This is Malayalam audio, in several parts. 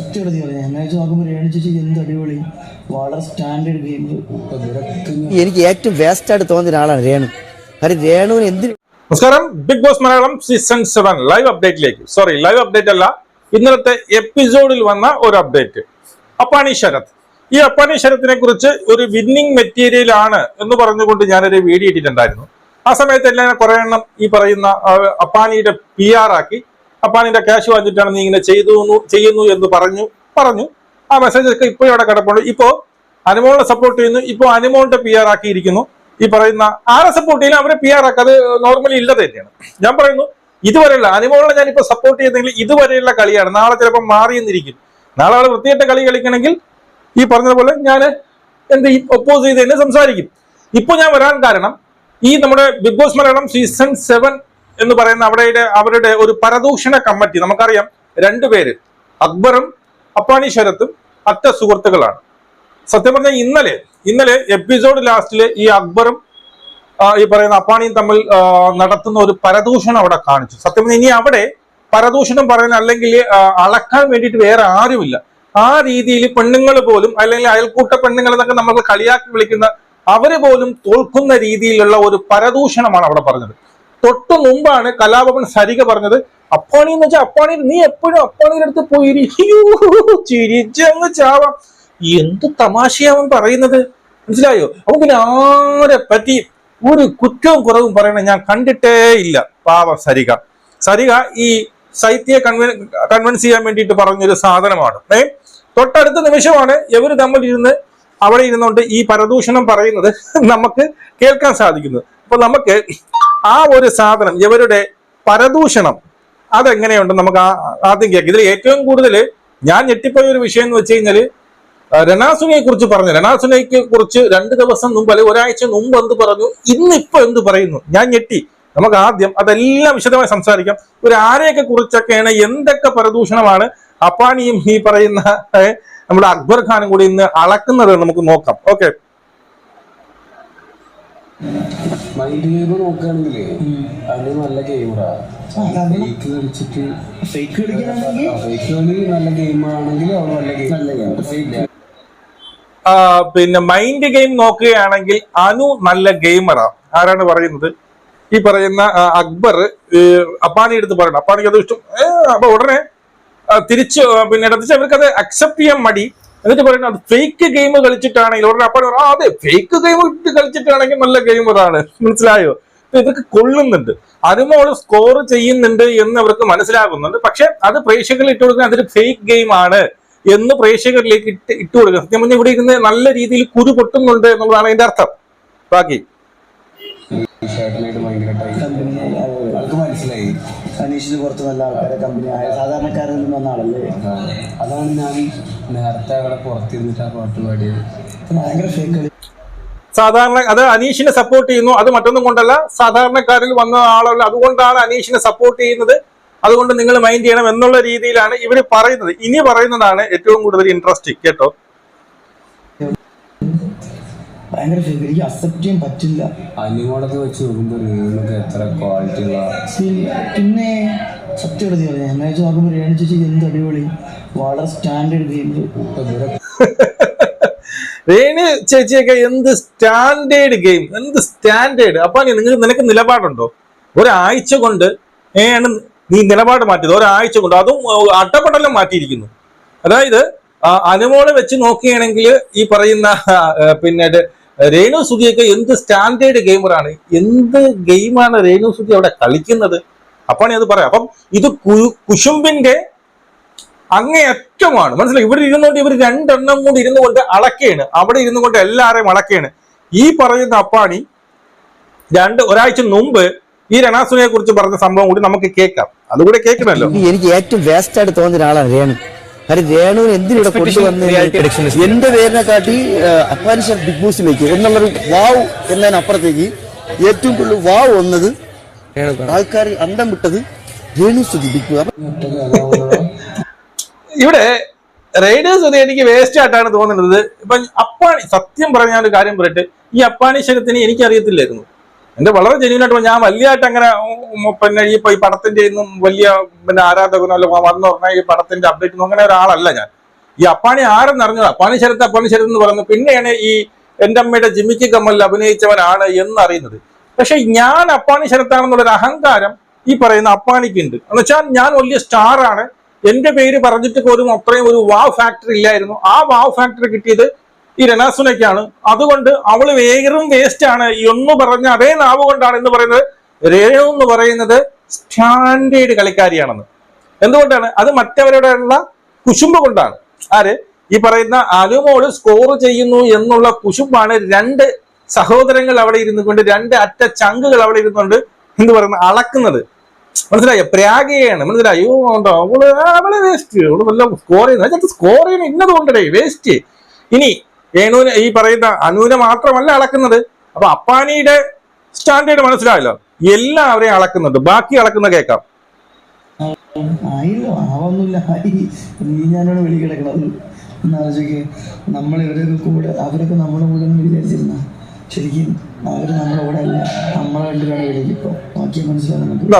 സത്യമായിട്ട് പറയാം ഞാൻ വെച്ച് നോക്കുമ്പോൾ രേണു ചേച്ചി എന്ത് അടിപൊളി. വളരെ സ്റ്റാൻഡേർഡ് ഗെയിം എനിക്ക് ഏറ്റവും വേസ്റ്റ് ആയിട്ട് തോന്നിയ ഒരാളാണ് രേണു. കാര്യം രേണുവിന് എന്തിന് നമസ്കാരം. Bigg Boss Malayalam season seven live അപ്ഡേറ്റിലേക്ക് sorry live update അല്ല ഇന്നലത്തെ എപ്പിസോഡിൽ വന്ന ഒരു അപ്ഡേറ്റ് അപ്പാണി ശരത്. ഈ അപ്പാനി ശരത്തിനെ കുറിച്ച് ഒരു വിന്നിംഗ് മെറ്റീരിയൽ ആണ് എന്ന് പറഞ്ഞുകൊണ്ട് ഞാനൊരു വീഡിയോ ഇട്ടിട്ടുണ്ടായിരുന്നു. ആ സമയത്ത് എല്ലാം കുറെ എണ്ണം ഈ പറയുന്ന അപ്പാനിയുടെ പി ആർ ആക്കി അപ്പാനിന്റെ ക്യാഷ് വാങ്ങിച്ചിട്ടാണ് നീ ഇങ്ങനെ ചെയ്തു ചെയ്യുന്നു എന്ന് പറഞ്ഞു പറഞ്ഞു. ആ മെസ്സേജ് ഒക്കെ ഇപ്പോഴും അവിടെ കിടപ്പുണ്ട്. ഇപ്പോൾ അനുമോളിനെ സപ്പോർട്ട് ചെയ്യുന്നു. ഇപ്പോൾ അനുമോളിന്റെ പി ആർ ആക്കിയിരിക്കുന്നു. ഈ പറയുന്ന ആരെ സപ്പോർട്ട് ചെയ്യുന്ന അവരെ പി ആർ ആക്കി അത് നോർമലി ഇല്ല തന്നെയാണ്. ഞാൻ പറയുന്നു ഇതുവരെയുള്ള അനുമോളിനെ ഞാനിപ്പോൾ സപ്പോർട്ട് ചെയ്യുന്നെങ്കിൽ ഇതുവരെയുള്ള കളിയാണ്. നാളെ ചിലപ്പോൾ മാറിയെന്നിരിക്കും. നാളെ ആൾ വൃത്തിയായിട്ട് കളി കളിക്കണമെങ്കിൽ ഈ പറഞ്ഞതുപോലെ ഞാൻ എന്ത് ഒപ്പോസ് ചെയ്ത് തന്നെ സംസാരിക്കും. ഇപ്പൊ ഞാൻ വരാൻ കാരണം ഈ നമ്മുടെ Bigg Boss Malayalam season seven എന്ന് പറയുന്ന അവിടെ അവരുടെ ഒരു പരദൂഷണ കമ്മിറ്റി നമുക്കറിയാം രണ്ടുപേര് അക്ബറും അപ്പാനി ശരത്തും അറ്റ സുഹൃത്തുക്കളാണ്. സത്യം പറഞ്ഞാൽ ഇന്നലെ ഇന്നലെ എപ്പിസോഡ് ലാസ്റ്റിൽ ഈ അക്ബറും ഈ പറയുന്ന അപ്പാണിയും തമ്മിൽ നടത്തുന്ന ഒരു പരദൂഷണം അവിടെ കാണിച്ചു. സത്യം പറഞ്ഞാൽ ഇനി അവിടെ പരദൂഷണം പറയുന്ന അല്ലെങ്കിൽ അളക്കാൻ വേണ്ടിയിട്ട് വേറെ ആരുമില്ല. ആ രീതിയിൽ പെണ്ണുങ്ങൾ പോലും അല്ലെങ്കിൽ അയൽക്കൂട്ട പെണ്ണുങ്ങൾ എന്നൊക്കെ നമ്മൾ കളിയാക്കി വിളിക്കുന്ന അവർ പോലും തോൽക്കുന്ന രീതിയിലുള്ള ഒരു പരദൂഷണമാണ് അവിടെ പറഞ്ഞത്. തൊട്ടു മുമ്പാണ് കലാഭവൻ സരിക പറഞ്ഞത് അപ്പാണി എന്ന് വെച്ചാൽ അപ്പാണി നീ എപ്പോഴും അപ്പാണിയുടെ അടുത്ത് പോയി ചിരിച്ചങ്ങ് ചാവാം. എന്ത് തമാശയാവൻ പറയുന്നത്? മനസ്സിലായോ? അപ്പൊ പിന്നെ ആരെ പറ്റി ഒരു കുറ്റവും കുറവും പറയണ ഞാൻ കണ്ടിട്ടേ ഇല്ല. പാവം സരിക. സരിക ഈ ശൈത്യെ കൺവെ കൺവിൻസ് ചെയ്യാൻ വേണ്ടിയിട്ട് പറഞ്ഞൊരു സാധനമാണ്. ഏ? തൊട്ടടുത്ത നിമിഷമാണ് ഇവർ തമ്മിൽ ഇരുന്ന് അവിടെ ഇരുന്നുകൊണ്ട് ഈ പരദൂഷണം പറയുന്നത് നമുക്ക് കേൾക്കാൻ സാധിക്കുന്നത് അപ്പൊ നമുക്ക് ആ ഒരു സാധനം ഇവരുടെ പരദൂഷണം അതെങ്ങനെയുണ്ട്? നമുക്ക് ആദ്യം കേൾക്കാം. ഇതിൽ ഏറ്റവും കൂടുതൽ ഞാൻ ഞെട്ടിപ്പോയ ഒരു വിഷയം എന്ന് വെച്ച് കഴിഞ്ഞാൽ രണാസുനയെ കുറിച്ച് പറഞ്ഞു. രണാസുനയ്ക്ക് കുറിച്ച് രണ്ട് ദിവസം മുമ്പ് അല്ലെങ്കിൽ ഒരാഴ്ച മുമ്പ് എന്ത് പറഞ്ഞു? ഇന്നിപ്പോ എന്ത് പറയുന്നു? ഞാൻ ഞെട്ടി. നമുക്ക് ആദ്യം അതെല്ലാം വിശദമായി സംസാരിക്കാം. ഒരു ആരെയൊക്കെ കുറിച്ചൊക്കെയാണ് എന്തൊക്കെ പരദൂഷണമാണ്? അപ്പാനിയും ഈ പറയുന്ന നമ്മുടെ അക്ബർ ഖാനും കൂടി ഇന്ന് അളക്കുന്നത് നമുക്ക് നോക്കാം. ഓക്കെ. മൈൻഡ് ഗെയിം നോക്കുകയാണെങ്കിൽ അതിന് നല്ല ഗെയിമറാ ഫേക്ക് കളിച്ചിട്ട് ഫേക്ക് കളിക്കാനാണെങ്കിൽ ഫേക്ക് കളി നല്ല ഗെയിം ആണെങ്കിൽ അവൾ നല്ല ഗെയിം നല്ല game. പിന്നെ മൈൻഡ് ഗെയിം നോക്കുകയാണെങ്കിൽ അനു നല്ല ഗെയിമറാ ആരാണ് പറയുന്നത്? ഈ പറയുന്ന അക്ബർ അപ്പാനി എടുത്ത് പറയണം. അപ്പാനിക്ക് അത് ഇഷ്ടം. അപ്പൊ ഉടനെ തിരിച്ചു പിന്നെ തിരിച്ച് അവർക്ക് അത് അക്സെപ്റ്റ് ചെയ്യാൻ മടി. എന്നിട്ട് പറയുന്നത് അത് ഫേക്ക് ഗെയിം കളിച്ചിട്ടാണെങ്കിൽ ഉടനെ അപ്പം ആ അതെ ഫേക്ക് ഗെയിം ഇട്ട് കളിച്ചിട്ടാണെങ്കിൽ നല്ല ഗെയിം അതാണ്. മനസ്സിലായോ? ഇതൊക്കെ ഇവർക്ക് കൊള്ളുന്നുണ്ട് അതുമോൾ സ്കോർ ചെയ്യുന്നുണ്ട് എന്ന് അവർക്ക് മനസ്സിലാകുന്നുണ്ട്. പക്ഷെ അത് പ്രേക്ഷകരിൽ ഇട്ട് കൊടുക്കുന്ന അതൊരു ഫേക്ക് ഗെയിം ആണ് എന്ന് പ്രേക്ഷകരിലേക്ക് ഇട്ട് ഇട്ട് കൊടുക്കുക സത്യം പറഞ്ഞാൽ ഇവിടെ ഇരുന്ന് നല്ല രീതിയിൽ കുരു പൊട്ടുന്നുണ്ട് എന്നുള്ളതാണ് അതിന്റെ അർത്ഥം. ബാക്കി. മനസ്സിലായി. അനീഷിന് പുറത്ത് നല്ല ആൾക്കാരെ കമ്പനി ആയ സാധാരണക്കാരിൽ നിന്ന് വന്ന ആളല്ലേ? അതാണ് ഞാൻ നേരത്തെ അവിടെ പുറത്തിരുന്നിട്ട് ആ പാട്ട് പാടിയത്. ഭയങ്കര സാധാരണ അത് അനീഷിനെ സപ്പോർട്ട് ചെയ്യുന്നു. അത് മറ്റൊന്നും കൊണ്ടല്ല. സാധാരണക്കാരിൽ വന്ന ആളല്ല അതുകൊണ്ടാണ് അനീഷിനെ സപ്പോർട്ട് ചെയ്യുന്നത്. അതുകൊണ്ട് നിങ്ങൾ മൈൻഡ് ചെയ്യണം എന്നുള്ള രീതിയിലാണ് ഇവർ പറയുന്നത്. ഇനി പറയുന്നതാണ് ഏറ്റവും കൂടുതൽ ഇൻട്രസ്റ്റിംഗ് കേട്ടോ? ഭയങ്കര എനിക്ക് അക്സെപ്റ്റ് ചെയ്യാൻ പറ്റില്ല. അനിമോളൊക്കെ വെച്ച് നോക്കുമ്പോൾ എത്ര ക്വാളിറ്റി ഉള്ള പിന്നെ- സത്യമായിട്ട് പറയാം എന്നെ നോക്കുമ്പോൾ രേണു ചേച്ചി എന്ത് അടിപൊളി? വളരെ സ്റ്റാൻഡേർഡ് ഗെയിം രേണു ചേച്ചിയൊക്കെ എന്ത് സ്റ്റാൻഡേർഡ് ഗെയിം എന്ത് സ്റ്റാൻഡേർഡ് അപ്പൊ നിനക്ക് നിലപാടുണ്ടോ? ഒരാഴ്ച കൊണ്ട് ഏണ് നീ നിലപാട് മാറ്റിയത്. ഒരാഴ്ച കൊണ്ട് അതും അട്ടപ്പെട്ടെല്ലാം മാറ്റിയിരിക്കുന്നു. അതായത് അനുമോളെ വെച്ച് നോക്കുകയാണെങ്കിൽ ഈ പറയുന്ന പിന്നെ രേണു സുധിയൊക്കെ എന്ത് സ്റ്റാൻഡേർഡ് ഗെയിമറാണ് എന്ത് ഗെയിമാണ് രേണു സുധി അവിടെ കളിക്കുന്നത്? അപ്പാണ് അത് പറയാം. അപ്പം ഇത് കുശുമ്പിന്റെ അങ്ങേയറ്റമാണ്. മനസ്സിലായി? ഇവിടെ ഇരുന്നുകൊണ്ട് ഇവർ രണ്ടെണ്ണം കൊണ്ട് ഇരുന്നു കൊണ്ട് അളക്കയാണ് അവിടെ ഇരുന്നു കൊണ്ട് എല്ലാവരെയും അളക്കയാണ് ഈ പറയുന്ന അപ്പാണി രണ്ട് ഒരാഴ്ച മുമ്പ് ഈ രണാസുനെ കുറിച്ച് പറഞ്ഞ സംഭവം കൂടി നമുക്ക് കേൾക്കാം. അതുകൂടെ കേൾക്കണല്ലോ എനിക്ക് ഏറ്റവും വേസ്റ്റ് ആയിട്ട് തോന്നിയ ഒരാളാണ് രേണു. കാര്യം രേണുവിന് എന്തിനിവിടെ കൊണ്ടുവന്ന് എന്റെ പേരിനെ കാട്ടി അപ്പാനിഷ ബിഗ് ബോസിലേക്ക് എന്നുള്ളൊരു വാവ് എന്നതിനപ്പുറത്തേക്ക് ഏറ്റവും കൂടുതൽ വാവ് വന്നത് ആൾക്കാർ അന്തം വിട്ടത് രേണു സ്തുതിപ്പിക്കുക ഇവിടെ റൈഡേഴ്സ് അത് എനിക്ക് വേസ്റ്റ് ആയിട്ടാണ് തോന്നുന്നത്. ഇപ്പൊ അപ്പാണി സത്യം പറഞ്ഞ ഒരു കാര്യം പറയട്ടെ. ഈ അപ്പാണീശ്വരത്തിന് ശരത്തിനെ എനിക്ക് അറിയത്തില്ലായിരുന്നു എന്റെ വളരെ ജെന്യൂൻ ആയിട്ട് ഞാൻ വലിയതായിട്ട് അങ്ങനെ പിന്നെ ഈ ഈ പടത്തിന്റെ ഒന്നും വലിയ പിന്നെ ആരാധകനോ അല്ല വന്നു പറഞ്ഞാൽ ഈ പടത്തിന്റെ അപ്ഡേറ്റ് ഒന്നും അങ്ങനെ ഒരാളല്ല ഞാൻ. ഈ അപ്പാണി ആരെന്ന് അറിഞ്ഞത്? അപ്പാണി ശരത്ത് അപ്പാണി ശരത്ത് എന്ന് പറയുന്നത് പിന്നെയാണ് ഈ എന്റെ അമ്മയുടെ ജിമ്മിക്ക് കമ്മലിൽ അഭിനയിച്ചവനാണ് എന്ന് അറിയുന്നത് പക്ഷെ ഞാൻ അപ്പാണി ശരത്താണെന്നുള്ളൊരു അഹങ്കാരം ഈ പറയുന്ന അപ്പാണിക്കുണ്ട്. എന്നുവെച്ചാൽ ഞാൻ വലിയ സ്റ്റാറാണ്. എന്റെ പേര് പറഞ്ഞിട്ട് പോലും അത്രയും ഒരു വാവ് ഫാക്ടറി ഇല്ലായിരുന്നു. ആ വാവ് ഫാക്ടറി കിട്ടിയത് ഈ രണാസുനയ്ക്കാണ് അതുകൊണ്ട് അവൾ വേറും വേസ്റ്റ് ആണ് എന്ന് പറഞ്ഞ അതേ നാവ് കൊണ്ടാണ് എന്ന് പറയുന്നത് രേണു എന്ന് പറയുന്നത് സ്റ്റാൻഡേർഡ് കളിക്കാരിയാണെന്ന്. എന്തുകൊണ്ടാണ്? അത് മറ്റവരോടുള്ള കുശുമ്പ് കൊണ്ടാണ്. ആര്? ഈ പറയുന്ന അനുമോൾ സ്കോർ ചെയ്യുന്നു എന്നുള്ള കുശുമ്പാണ് രണ്ട് സഹോദരങ്ങൾ അവിടെ ഇരുന്നു കൊണ്ട് രണ്ട് അറ്റ ചങ്കുകൾ അവിടെ ഇരുന്നുകൊണ്ട് എന്ത് പറയുന്നത് അളക്കുന്നത്. മനസ്സിലായോ? പ്രാഗയാണ്. മനസ്സിലായോ? ഉണ്ടോ? അവൾ അവളെ വേസ്റ്റ് അവൾ നല്ല സ്കോർ ചെയ്യുന്നത് സ്കോർ ചെയ്യുന്ന. ഇന്നത് കൊണ്ടേ വേസ്റ്റ് ഇനി രേണുവിന് ഈ പറയുന്ന അനുവിനെ മാത്രമല്ല അളക്കുന്നത്. അപ്പൊ അപ്പാനിയുടെ സ്റ്റാൻഡേർഡ് മനസ്സിലായല്ലോ? എല്ലാവരെയും അളക്കുന്നുണ്ട്. ബാക്കി അളക്കുന്ന കേക്കാം നീ ഇവരൊക്കെ കൂടെ അവരൊക്കെ നമ്മുടെ കൂടെ വിചാരിച്ചിരുന്ന. ശരിക്കും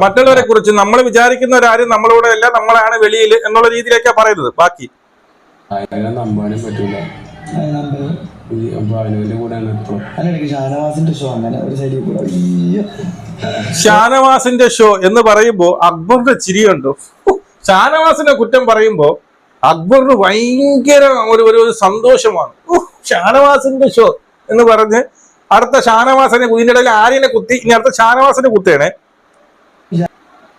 മറ്റുള്ളവരെ കുറിച്ച് നമ്മൾ വിചാരിക്കുന്ന ഒരാരും നമ്മളിവിടെ അല്ല നമ്മളാണ് വെളിയിൽ എന്നുള്ള രീതിയിലേക്കാ പറയുന്നത്. ബാക്കി. നമ്പാനും പറ്റൂല. ഷാനവാസിന്റെ ഷോ അങ്ങനെ ഒരു സൈഡിൽ കൂടെ അയ്യോ. ഷാനവാസിന്റെ ഷോ എന്ന് പറയുമ്പോ അക്ബറിന്റെ ചിരി ചിരിയുണ്ടോ ഷാനവാസിന്റെ കുറ്റം പറയുമ്പോ അക്ബറിന് ഭയങ്കര ഒരു ഒരു ഒരു സന്തോഷമാണ്. ഷാനവാസിന്റെ ഷോ എന്ന് പറഞ്ഞ് അടുത്ത ഷാനവാസിനെ ഇതിന്റെ ഇടയിൽ ആര്യനെ കുത്തി ഇനി അടുത്ത ഷാനവാസിനെ കുത്തേണേ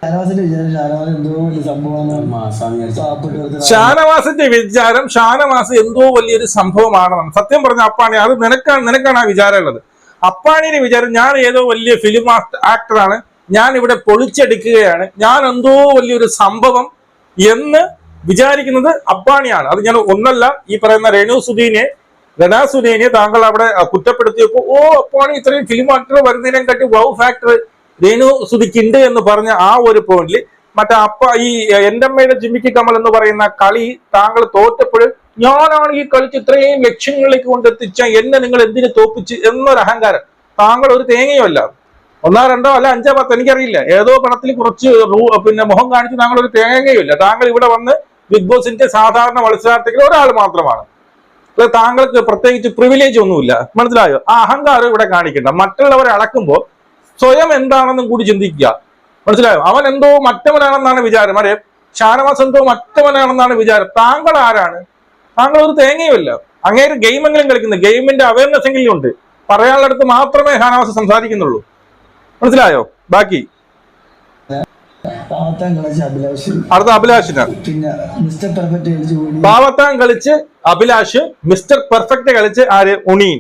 ഷാനവാസിന്റെ വിചാരം ഷാനവാസ് എന്തോ വലിയ സംഭവമാണ്. മാസാന്ന് വിചാരിച്ചു ഷാനവാസിന്റെ വിചാരം ഷാനവാസ് എന്തോ വലിയൊരു സംഭവമാണെന്നാണ്. സത്യം പറഞ്ഞ അപ്പാണി അത് നിനക്കാണ് നിനക്കാണ് ആ വിചാരം ഉള്ളത്. അപ്പാണിയുടെ വിചാരം ഞാൻ ഏതോ വലിയ ഫിലിം ആക്ടറാണ് ഞാൻ ഇവിടെ പൊളിച്ചെടുക്കുകയാണ്. ഞാൻ എന്തോ വലിയൊരു സംഭവം എന്ന് വിചാരിക്കുന്നത് അപ്പാണിയാണ്. അത് ഞാൻ ഒന്നല്ല ഈ പറയുന്ന രേണു സുധീനെ സുധീനെ താങ്കൾ അവിടെ കുറ്റപ്പെടുത്തിയപ്പോ ഓ അപ്പാണി ഇത്രയും ഫിലിം ആക്ടർ വരുന്നതിനെ കാട്ടി വൗ ഫാക്ടർ രേണു സുധിക്കുണ്ട് എന്ന് പറഞ്ഞ ആ ഒരു പോയിന്റിൽ മറ്റേ അപ്പ ഈ എന്റെ അമ്മയുടെ ജിമ്മിക്ക് കമൽ എന്ന് പറയുന്ന കളി താങ്കൾ തോറ്റപ്പോൾ ഞാനാണ് ഈ കളിച്ച് ഇത്രയും ലക്ഷ്യങ്ങളിലേക്ക് കൊണ്ടെത്തിച്ച എന്നെ നിങ്ങൾ എന്തിനു തോപ്പിച്ച് എന്നൊരു അഹങ്കാരം. താങ്കൾ ഒരു തേങ്ങയുമല്ല ഒന്നോ രണ്ടോ അല്ല അഞ്ചോ പത്ത് എനിക്കറിയില്ല. ഏതോ പണത്തിൽ കുറച്ച് പിന്നെ മുഖം കാണിച്ച് താങ്കൾ ഒരു തേങ്ങയുമില്ല താങ്കൾ ഇവിടെ വന്ന് ബിഗ് ബോസിന്റെ സാധാരണ മത്സരാർത്ഥികൾ ഒരാൾ മാത്രമാണ്. അത് താങ്കൾക്ക് പ്രത്യേകിച്ച് പ്രിവിലേജ് ഒന്നുമില്ല. മനസ്സിലായോ? ആ അഹങ്കാരം ഇവിടെ കാണിക്കണ്ട. മറ്റുള്ളവരെ അളക്കുമ്പോൾ സ്വയം എന്താണെന്നും കൂടി ചിന്തിക്കുക. മനസ്സിലായോ? അവൻ എന്തോ മറ്റവനാണെന്നാണ് വിചാരം. അരെ ഷാനവാസ് എന്തോ മറ്റവനാണെന്നാണ് വിചാരം. താങ്കൾ ആരാണ്? താങ്കൾ ഒരു തേങ്ങയുമല്ല. അങ്ങേര് ഗെയിമെങ്കിലും കളിക്കുന്നത് ഗെയിമിന്റെ അവയർനെസ് എങ്കിലും ഉണ്ട്. പറയാനുള്ളടത്ത് മാത്രമേ ഷാനവാസ് സംസാരിക്കുന്നുള്ളൂ. മനസ്സിലായോ? ബാക്കി. പാവത്താൻ കളിച്ച അഭിലാഷ്. അടുത്ത അഭിലാഷിനാണ് പിന്നെ മിസ്റ്റർ പെർഫെക്റ്റ് കളിച്ച് ഓടി പാവത്താൻ കളിച്ച് അഭിലാഷ് മിസ്റ്റർ പെർഫെക്റ്റ് കളിച്ച് ആര്? ഉണീൻ.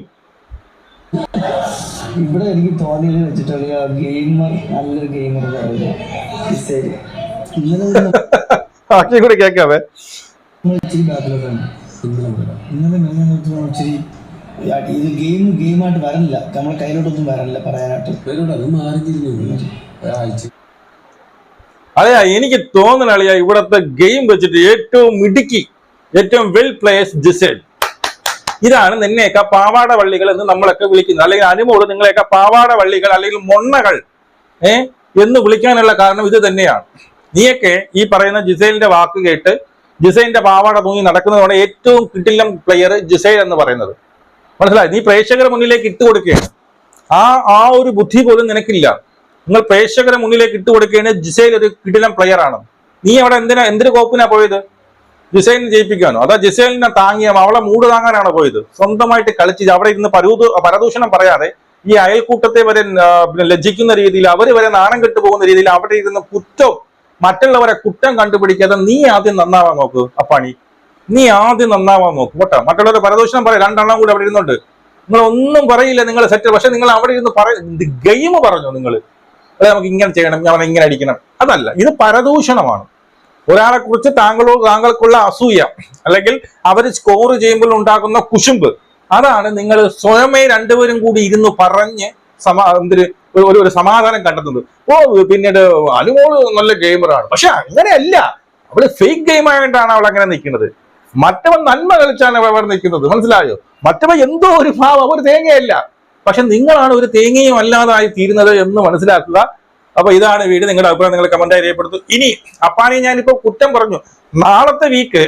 ഇവിടെ എനിക്ക് തോന്നിയത് വെച്ചിട്ടുള്ള ഗെയിമർ നല്ലൊരു ഗെയിമർ ഒരു ബാക്കി കൂടി കേൾക്കാവേ. ഇച്ചിരി ബാക്കിലോട്ടാണ്. ഇന്നലെ മെയിനായിട്ട് ഇച്ചിരി ഇത് ഗെയിം ഗെയിമായിട്ട് വരണില്ല. നമ്മളെ കയ്യിലോട്ടൊന്നും വരണില്ല പറയാനായിട്ട്. അത് മാറി തിരിഞ്ഞു ഒരാഴ്ച. അതെയാ എനിക്ക് തോന്നുന്ന അളിയ ഇവിടത്തെ ഗെയിം വെച്ചിട്ട് ഏറ്റവും മിടുക്കി ഏറ്റവും വെൽ പ്ലേസ് ജിസേൽ ഇതാണ് നിന്നെയൊക്കെ പാവാട വള്ളികൾ എന്ന് നമ്മളൊക്കെ വിളിക്കുന്നത്. അല്ലെങ്കിൽ അനുമോട് നിങ്ങളെയൊക്കെ പാവാട വള്ളികൾ അല്ലെങ്കിൽ മൊണ്ണകൾ ഏ എന്ന് വിളിക്കാനുള്ള കാരണം ഇത് തന്നെയാണ്. നീയൊക്കെ ഈ പറയുന്ന ജിസൈലിന്റെ വാക്ക് കേട്ട് ജിസൈലിന്റെ പാവാട തൂങ്ങി നടക്കുന്നതാണ് ഏറ്റവും കിട്ടില്ലം പ്ലെയർ ജിസൈൽ എന്ന് പറയുന്നത്. മനസ്സിലായി? നീ പ്രേക്ഷകരുടെ മുന്നിലേക്ക് ഇട്ടുകൊടുക്കുകയാണ് ആ ആ ഒരു ബുദ്ധി പോലും നിനക്കില്ല. നിങ്ങൾ പ്രേക്ഷകരെ മുന്നിലേക്ക് ഇട്ട് കൊടുക്കുകയാണ് ജിസൈൽ ഒരു കിടിലം പ്ലെയർ ആണ്. നീ അവിടെ എന്തിനാ എന്തിനു കോപ്പിനാ പോയത്? ജിസൈലിനെ ജയിപ്പിക്കാനോ അതാ ജിസൈലിനെ താങ്ങിയ അവളെ മൂട് താങ്ങാനാണോ പോയത്? സ്വന്തമായിട്ട് കളിച്ച് അവിടെ ഇരുന്ന് പരദൂഷണം പറയാതെ ഈ അയൽക്കൂട്ടത്തെ വരെ ലജ്ജിക്കുന്ന രീതിയിൽ അവർ വരെ നാണം കെട്ടു പോകുന്ന രീതിയിൽ അവിടെ ഇരുന്ന് കുറ്റം മറ്റുള്ളവരെ കുറ്റം കണ്ടുപിടിക്കാതെ നീ ആദ്യം നന്നാവാൻ നോക്ക് അപ്പാണി. നീ ആദ്യം നന്നാവാൻ നോക്ക് കേട്ടോ. മറ്റുള്ളവരെ പരദൂഷണം പറയാം രണ്ടെണ്ണം കൂടി അവിടെ ഇരുന്നുണ്ട്. നിങ്ങൾ ഒന്നും പറയില്ല നിങ്ങൾ സെറ്റ് പക്ഷെ നിങ്ങൾ അവിടെ ഇരുന്ന് പറ ഗെയിം പറഞ്ഞു നിങ്ങൾ? അല്ലെ നമുക്ക് ഇങ്ങനെ ചെയ്യണം ഞാൻ ഇങ്ങനെ അടിക്കണം. അതല്ല ഇത് പരദൂഷണമാണ്. ഒരാളെ കുറിച്ച് താങ്കളോ താങ്കൾക്കുള്ള അസൂയ അല്ലെങ്കിൽ അവർ സ്കോർ ചെയ്യുമ്പോൾ ഉണ്ടാക്കുന്ന കുശുമ്പ് അതാണ് നിങ്ങൾ സ്വയമേ രണ്ടുപേരും കൂടി ഇരുന്ന് പറഞ്ഞ് സമാ എന്തൊരു ഒരു- ഒരു സമാധാനം കണ്ടെത്തുന്നത്. ഓ പിന്നീട് അനുമോൾ നല്ല ഗെയിമറാണ് പക്ഷെ അങ്ങനെയല്ല. അവൾ ഫേക്ക് ഗെയിം അവൾ അങ്ങനെ നിൽക്കുന്നത്. മറ്റവൻ നന്മ കളിച്ചാണ് അവർ നിൽക്കുന്നത്. മനസ്സിലായോ? മറ്റവൻ എന്തോ ഒരു ഭാവം ഒരു തേങ്ങയല്ല. പക്ഷെ നിങ്ങളാണ് ഒരു തേങ്ങയും അല്ലാതായി തീരുന്നത് എന്ന് മനസ്സിലാക്കുക. അപ്പൊ ഇതാണ് വീട്. നിങ്ങളുടെ അഭിപ്രായം നിങ്ങൾ കമന്റായി രേഖപ്പെടുത്തു. ഇനി അപ്പാനെ ഞാനിപ്പോ കുറ്റം പറഞ്ഞു. നാളത്തെ വീക്ക്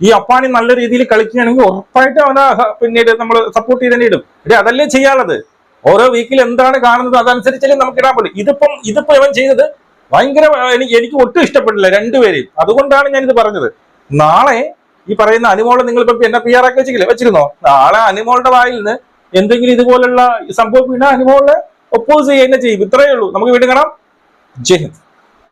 ഈ അപ്പാനി നല്ല രീതിയിൽ കളിക്കുകയാണെങ്കിൽ ഉറപ്പായിട്ട് അവനെ പിന്നീട് നമ്മൾ സപ്പോർട്ട് ചെയ്ത് തന്നെ ഇടും ഇടേ അതല്ലേ ചെയ്യാനുള്ളത്? ഓരോ വീക്കിൽ എന്താണ് കാണുന്നത് അതനുസരിച്ചല്ലേ നമുക്ക് ഇടാൻ പറ്റും. ഇതിപ്പം ഇതിപ്പോ ഇവൻ ചെയ്തത് ഭയങ്കര എനിക്ക് എനിക്ക് ഒട്ടും ഇഷ്ടപ്പെട്ടില്ല രണ്ടുപേരെയും. അതുകൊണ്ടാണ് ഞാൻ ഇത് പറഞ്ഞത്. നാളെ ഈ പറയുന്ന അനുമോളെ നിങ്ങൾ ഇപ്പൊ എന്നെ പി ആർ ആക്കി വെച്ചില്ലേ വെച്ചിരുന്നോ? നാളെ അനുമോളുടെ വായിൽ നിന്ന് എന്തെങ്കിലും ഇതുപോലുള്ള സംഭവം വീണ അനുഭവങ്ങളെ ഒപ്പോസ് ചെയ്യുക തന്നെ ചെയ്യും. ഇത്രയേ ഉള്ളൂ. നമുക്ക് വീണ്ടും കാണാം. ജയ് ഹിന്ദ്.